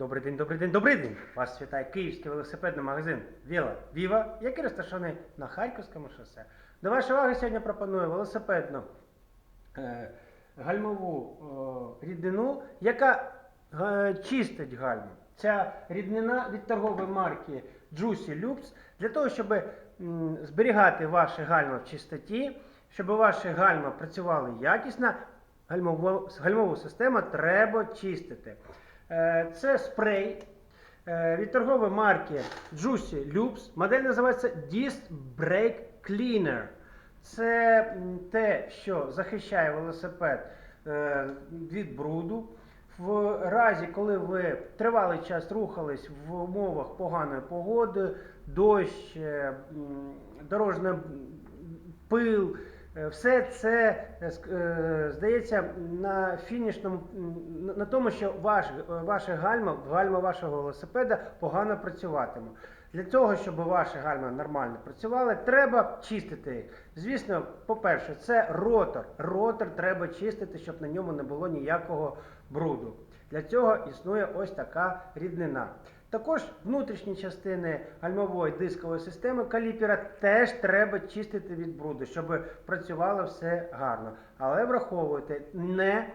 Добрий день, добрий день, добрий день! Вас вітає київський велосипедний магазин Віла Віва, який розташований на Харківському шосе. До вашої уваги сьогодні пропоную велосипедну е, гальмову е, рідину, яка е, чистить гальму. Ця ріднина від торгової марки Juicy Lux для того, щоб м, зберігати ваші гальма в чистоті, щоб ваші гальма працювали якісно, гальмову, гальмову систему треба чистити. Е, Це спрей е, від торгової марки Juicy Loops. Модель називається Disc Brake Cleaner. Це те, що захищає велосипед е, від бруду. В разі, коли ви тривалий час рухались в умовах поганої погоди, дощ, м, пил, все це е, е, здається на фінішному на- тому, що ваш, е, ваше гальма, гальма вашого велосипеда погано працюватиме. Для того, щоб ваші гальма нормально працювали, треба чистити їх. Звісно, по-перше, це ротор. Ротор треба чистити, щоб на ньому не було ніякого бруду. Для цього існує ось така ріднина. Також внутрішні частини гальмової дискової системи каліпера теж треба чистити від бруду, щоб працювало все гарно. Але враховуйте, не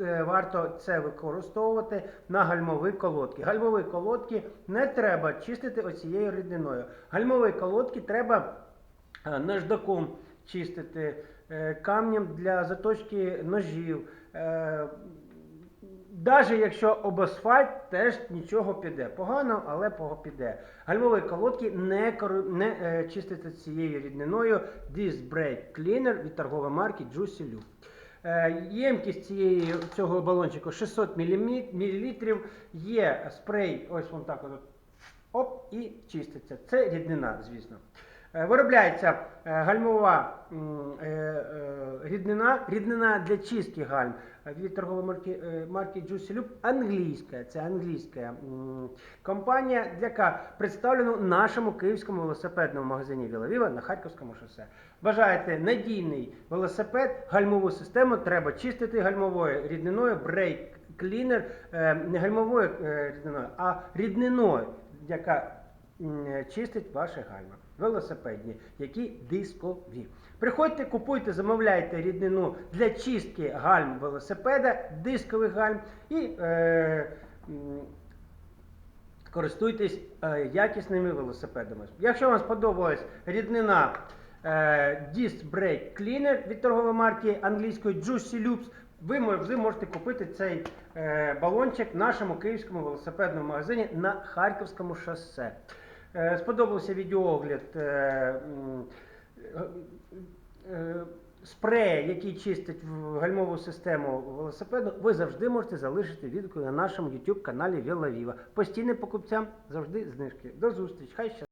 е, варто це використовувати на гальмові колодки. Гальмові колодки не треба чистити оцією рідиною. Гальмові колодки треба е, наждаком чистити, е, камнем для заточки ножів. Навіть якщо об асфальт, теж нічого піде. Погано, але пого- піде. Гальмові колодки не, кору- не е, чистити цією рідниною Disc Brake Cleaner від торгової марки Juicy Loop. Е, Ємкість цієї, цього балончику 600 мл. Є спрей, ось вон так от, оп, і чиститься. Це ріднина, звісно. Е, Виробляється е, гальмова е, ріднина, ріднина для чистки гальм від торгової марки, марки Juicy Loop англійська. Це англійська компанія, яка представлена у нашому київському велосипедному магазині Вілавіва на Харківському шосе. Бажаєте надійний велосипед, гальмову систему треба чистити гальмовою рідниною Cleaner, е, не гальмовою рідниною, а рідниною, яка чистить ваші гальма. Велосипедні, які дискові. Приходьте, купуйте, замовляйте ріднину для чистки гальм велосипеда, дискових гальм і е, користуйтесь е, якісними велосипедами. Якщо вам сподобалась ріднина е, Disc Brake Cleaner від торгової марки англійської Juicy Loops, ви можете купити цей е, балончик в нашому київському велосипедному магазині на Харківському шосе. Е, сподобався відеоогляд. Е, е, спрея, який чистить гальмову систему велосипеду, ви завжди можете залишити відгук на нашому YouTube каналі Віла Віва. Постійним покупцям завжди знижки. До зустрічі. Хай щастить!